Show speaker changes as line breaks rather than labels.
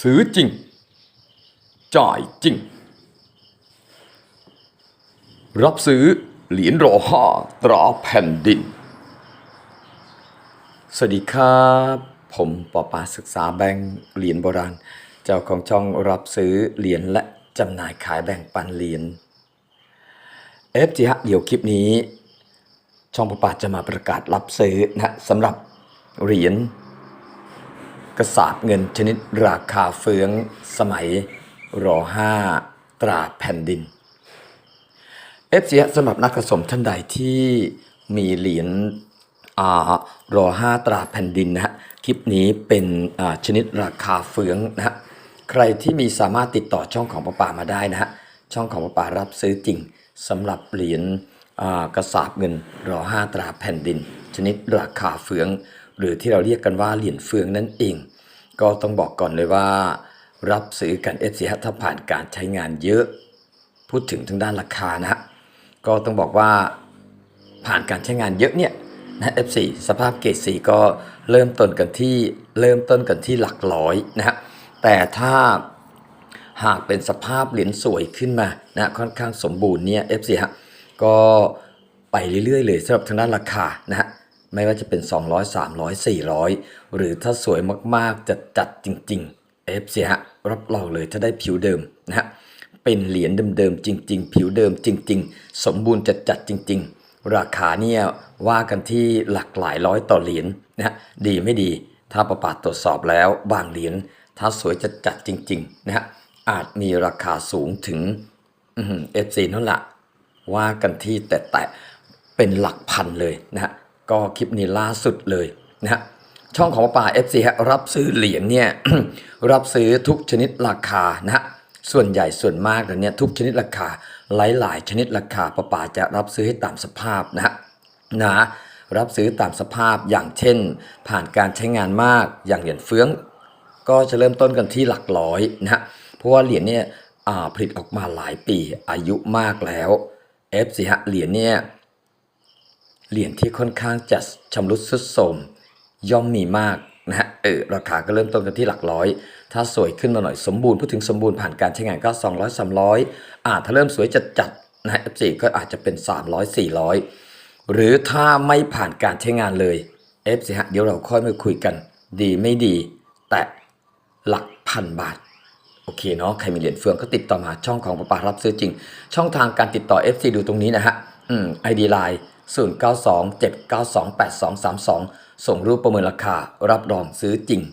ซื้อจริง จ่ายจริง รับซื้อเหรียญรอห้าตราแผ่นดิน สวัสดีครับ ผมปอปาศึกษาแบงค์เหรียญโบราณ เจ้าของช่องรับซื้อเหรียญและจำหน่ายขายแบ่งปันเหรียญเอฟจีฮะเดี๋ยวคลิปนี้ ช่องปอปาจะมาประกาศรับซื้อนะสำหรับเหรียญ กระสาบเงินชนิดราคาเฟืองสมัยรอห้าตราแผ่นดิน เอฟซีสำหรับนักสะสมท่านใดที่มีเหรียญรอห้าตราแผ่นดินนะฮะคลิปนี้เป็นชนิดราคาเฟืองนะฮะใครที่มีสามารถติดต่อช่องของประป่ามาได้นะฮะช่องของประป่ารับซื้อจริงสำหรับเหรียญกระสาบเงินรอห้าตราแผ่นดิน ชนิดราคาเฟือง หรือที่เราเรียกกันว่าเหรียญเฟืองนั่นเอง ก็ต้องบอกก่อนเลยว่า รับซื้อกันเอฟซีถ้าผ่านการใช้งานเยอะ พูดถึงทางด้านราคานะฮะก็ต้องบอกว่าผ่านการใช้งานเยอะเนี่ยนะ F4 สภาพเกรดสก็เริ่มต้นกันที่เริ่มต้นกันที่หลักร้อยนะฮะแต่ถ้าหากเป็นสภาพเหรียญสวยขึ้นมานะค่อนข้างสมบูรณ์เนี่ย F4 ฮะก็ไปเรื่อยๆเลยสำหรับทางด้านราคานะฮะ ไม่ว่าจะเป็น 200 300 400 หรือถ้าสวยมากๆจะจัดจริงๆ F4 ฮะรับรองเลยถ้าได้ผิวเดิมนะฮะเป็นเหรียญเดิมๆจริง ๆ ผิวเดิมจริง ๆ สมบูรณ์จัดๆจริง ๆ ราคาเนี่ยว่ากันที่หลักหลายร้อยต่อเหรียญนะฮะดีไม่ดีถ้าประปาตรวจสอบแล้วบางเหรียญถ้าสวยจัดๆจริงๆนะฮะอาจมีราคาสูงถึงเอฟซีนั่นแหละว่ากันที่แต่แต่เป็นหลักพันเลยนะฮะ ก็คลิปนี้ล่าสุดเลยนะฮะช่องของป่า FC ฮะรับซื้อเหรียญเนี่ยรับซื้อทุกชนิดราคานะฮะส่วนใหญ่ส่วนมากแล้วเนี่ยทุกชนิดราคาหลาย ๆ ชนิดราคาป้าป่าจะรับซื้อให้ตามสภาพนะฮะนะรับซื้อตามสภาพอย่างเช่น ผ่านการใช้งานมากอย่างเหรียญเฟือง ก็จะเริ่มต้นกันที่หลักร้อยนะฮะเพราะว่าเหรียญเนี่ยผลิตออกมาหลายปีอายุมากแล้ว F สิฮะเหรียญเนี่ย เหรียญที่ค่อนข้างจะชำรุดทรุดโทรมย่อมมีมากนะฮะเออราคาก็เริ่มต้นกันที่หลักร้อย ถ้าสวยขึ้นมาหน่อยสมบูรณ์พูดถึงสมบูรณ์ผ่านการใช้งานก็ 200 300อ่าถ้าเริ่มสวยจัดจัดๆนะฮะ F4 ก็อาจจะเป็น 300 400 หรือถ้าไม่ผ่านการใช้งานเลย F4 ฮะเดี๋ยวเราค่อยมาคุยกัน ดีไม่ดี แต่หลักพันบาทโอเคเนาะใครมีเหรียญเฟืองก็ติดต่อมาช่องของปะปารับซื้อจริง ช่องทางการติดต่อ FC ดูตรงนี้นะฮะ อืม ID Line 0 9 2 7 9 2 8 2 3 2ส่งรูปประเมินราคา รับรองซื้อจริง